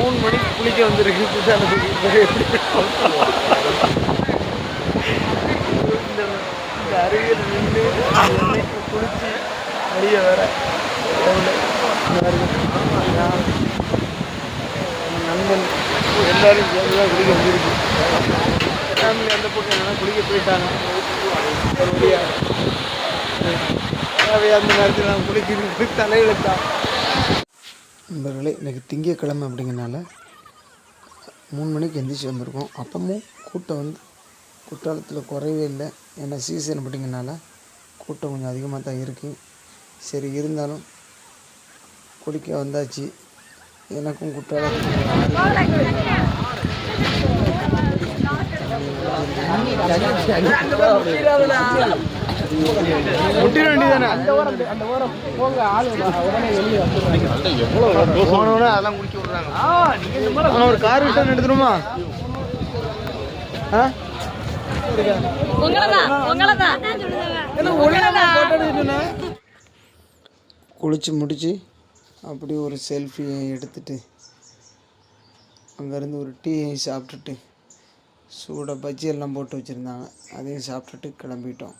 மூணு மணிக்கு குளிக்க வந்துருக்கு. எப்படி இந்த இந்த அருவியில் நின்று குளிச்சு அடிய வர நண்பன் எல்லாரும் சேர்ந்து குளிக்க வந்துருக்கு. ஃபேமிலி அந்த பக்கம் என்னன்னா குளிக்க போயிட்டாங்க. ஒரு அந்த நேரத்தில் நான் குளிக்கிறது தலையெழுத்தான் நண்பர்களே இன்றைக்கி திங்கக்கிழமை அப்படிங்கிறனால மூணு மணிக்கு எந்திரிச்சு வந்திருக்கோம். அப்போவும் கூட்டம் வந்து குற்றாலத்தில் குறையவே இல்லை. ஏன்னா சீசன் அப்படிங்கிறனால கூட்டம் கொஞ்சம் அதிகமாக தான் இருக்குது சரி இருந்தாலும் குடிக்க வந்தாச்சு. எனக்கும் குற்றாலத்தில் முட்டிட வேண்டியதானே அந்த ஓரம் அந்த ஓரம். போங்க ஆளு உடனே வெளியே போனோடனே அதெல்லாம் குடிக்க விடுறாங்க. ஆனால் ஒரு கார் ரிட்டர்ன் எடுத்துருமா ஆ? குளிச்சு முடிச்சு அப்படி ஒரு செல்ஃபியை எடுத்துட்டு அங்கேருந்து ஒரு டீ சாப்பிட்டுட்டு சூடாக பஜ்ஜி எல்லாம் போட்டு வச்சுருந்தாங்க. அதையும் சாப்பிட்டுட்டு கிளம்பிட்டோம்.